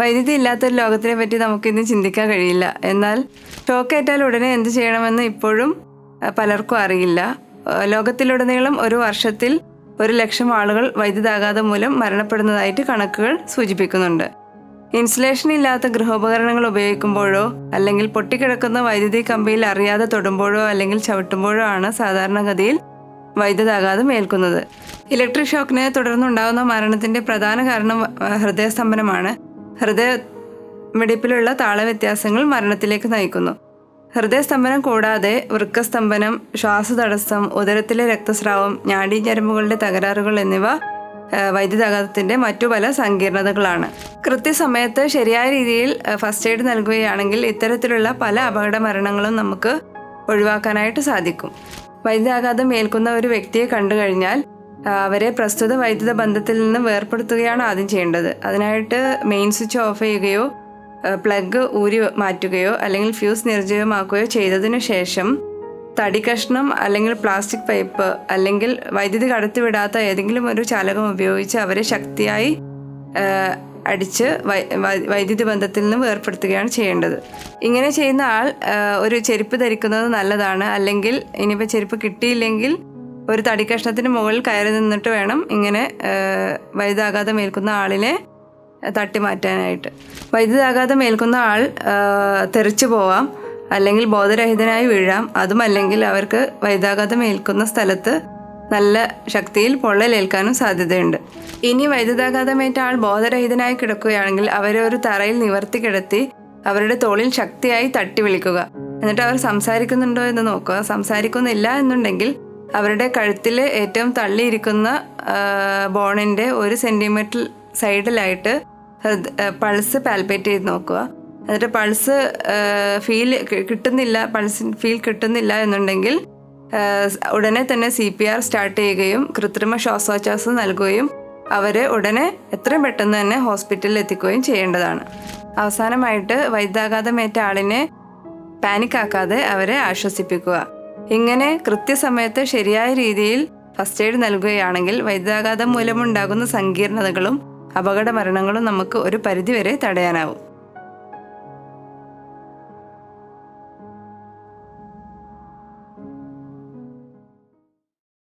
വൈദ്യുതി ഇല്ലാത്തൊരു ലോകത്തിനെ പറ്റി നമുക്കിന്ന് ചിന്തിക്കാൻ കഴിയില്ല. എന്നാൽ ഷോക്കേറ്റാൽ ഉടനെ എന്ത് ചെയ്യണമെന്ന് ഇപ്പോഴും പലർക്കും അറിയില്ല. ലോകത്തിലുടനീളം ഒരു വർഷത്തിൽ ഒരു ലക്ഷം ആളുകൾ വൈദ്യുതാഘാതം മൂലം മരണപ്പെടുന്നതായിട്ട് കണക്കുകൾ സൂചിപ്പിക്കുന്നുണ്ട്. ഇൻസുലേഷൻ ഇല്ലാത്ത ഗൃഹോപകരണങ്ങൾ ഉപയോഗിക്കുമ്പോഴോ അല്ലെങ്കിൽ പൊട്ടിക്കിടക്കുന്ന വൈദ്യുതി കമ്പിയിൽ അറിയാതെ തൊടുമ്പോഴോ അല്ലെങ്കിൽ ചവിട്ടുമ്പോഴോ ആണ് സാധാരണഗതിയിൽ വൈദ്യുതാഘാതം ഏൽക്കുന്നത്. ഇലക്ട്രിക് ഷോക്കിനെ തുടർന്നുണ്ടാകുന്ന മരണത്തിന്റെ പ്രധാന കാരണം ഹൃദയസ്തംഭനമാണ്. ഹൃദയ മിടിപ്പിലുള്ള താളവ്യത്യാസങ്ങൾ മരണത്തിലേക്ക് നയിക്കുന്നു. ഹൃദയസ്തംഭനം കൂടാതെ വൃക്കസ്തംഭനം ശ്വാസതടസ്സം ഉദരത്തിലെ രക്തസ്രാവം ഞാടി ഞരമ്പുകളുടെ തകരാറുകൾ എന്നിവ വൈദ്യുതാഘാതത്തിന്റെ മറ്റു പല സങ്കീർണതകളാണ്. കൃത്യസമയത്ത് ശരിയായ രീതിയിൽ ഫസ്റ്റ് എയ്ഡ് നൽകുകയാണെങ്കിൽ ഇത്തരത്തിലുള്ള പല അപകട മരണങ്ങളും നമുക്ക് ഒഴിവാക്കാനായിട്ട് സാധിക്കും. വൈദ്യുതാഘാതം ഏൽക്കുന്ന ഒരു വ്യക്തിയെ കണ്ടു കഴിഞ്ഞാൽ അവരെ പ്രസ്തുത വൈദ്യുത ബന്ധത്തിൽ നിന്ന് വേർപ്പെടുത്തുകയാണ് ആദ്യം ചെയ്യേണ്ടത്. അതിനായിട്ട് മെയിൻ സ്വിച്ച് ഓഫ് ചെയ്യുകയോ പ്ലഗ് ഊരി മാറ്റുകയോ അല്ലെങ്കിൽ ഫ്യൂസ് നിർജീവമാക്കുകയോ ചെയ്തതിനു ശേഷം തടി കഷ്ണം അല്ലെങ്കിൽ പ്ലാസ്റ്റിക് പൈപ്പ് അല്ലെങ്കിൽ വൈദ്യുതി കടത്തിവിടാത്ത ഏതെങ്കിലും ഒരു ചാലകം ഉപയോഗിച്ച് അവരെ ശക്തിയായി അടിച്ച് വൈദ്യുതി ബന്ധത്തിൽ നിന്ന് വേർപ്പെടുത്തുകയാണ് ചെയ്യേണ്ടത്. ഇങ്ങനെ ചെയ്യുന്ന ആൾ ഒരു ചെരുപ്പ് ധരിക്കുന്നത് നല്ലതാണ്. അല്ലെങ്കിൽ ഇനിയിപ്പോൾ ചെരുപ്പ് കിട്ടിയില്ലെങ്കിൽ ഒരു തടിക്കഷ്ണത്തിന് മുകളിൽ കയറി നിന്നിട്ട് വേണം ഇങ്ങനെ വൈദ്യുതാഘാതം ഏൽക്കുന്ന ആളിനെ തട്ടി മാറ്റാനായിട്ട് വൈദ്യുതാഘാതം ഏൽക്കുന്ന ആൾ തെറിച്ചു പോവാം അല്ലെങ്കിൽ ബോധരഹിതനായി വീഴാം. അതുമല്ലെങ്കിൽ അവർക്ക് വൈദ്യുതാഘാതം ഏൽക്കുന്ന സ്ഥലത്ത് നല്ല ശക്തിയിൽ പൊള്ളലേൽക്കാനും സാധ്യതയുണ്ട്. ഇനി വൈദ്യുതാഘാതമേറ്റ ആൾ ബോധരഹിതനായി കിടക്കുകയാണെങ്കിൽ അവരെ ഒരു തറയിൽ നിവർത്തി കിടത്തി അവരുടെ തോളിൽ ശക്തിയായി തട്ടി വിളിക്കുക. എന്നിട്ട് അവർ സംസാരിക്കുന്നുണ്ടോ എന്ന് നോക്കുക. സംസാരിക്കുന്നില്ല എന്നുണ്ടെങ്കിൽ അവരുടെ കഴുത്തിൽ ഏറ്റവും തള്ളിയിരിക്കുന്ന ബോണിന്റെ ഒരു സെന്റിമീറ്റർ സൈഡിലായിട്ട് പൾസ് പാൽപ്പേറ്റ് ചെയ്ത് നോക്കുക. എന്നിട്ട് പൾസ് ഫീൽ കിട്ടുന്നില്ല പൾസ് ഫീൽ കിട്ടുന്നില്ല എന്നുണ്ടെങ്കിൽ ഉടനെ തന്നെ സി പി ആർ സ്റ്റാർട്ട് ചെയ്യുകയും കൃത്രിമ ശ്വാസോച്ഛ്വാസം നൽകുകയും അവരെ ഉടനെ എത്രയും പെട്ടെന്ന് തന്നെ ഹോസ്പിറ്റലിൽ എത്തിക്കുകയും ചെയ്യേണ്ടതാണ്. അവസാനമായിട്ട് വൈദ്യാഘാതമേറ്റ ആളിനെ പാനിക്കാക്കാതെ അവരെ ആശ്വസിപ്പിക്കുക. ഇങ്ങനെ കൃത്യസമയത്ത് ശരിയായ രീതിയിൽ ഫസ്റ്റ് എയ്ഡ് നൽകുകയാണെങ്കിൽ വൈദ്യുതാഘാതം മൂലമുണ്ടാകുന്ന സങ്കീർണതകളും അപകട മരണങ്ങളും നമുക്ക് ഒരു പരിധിവരെ തടയാനാവും.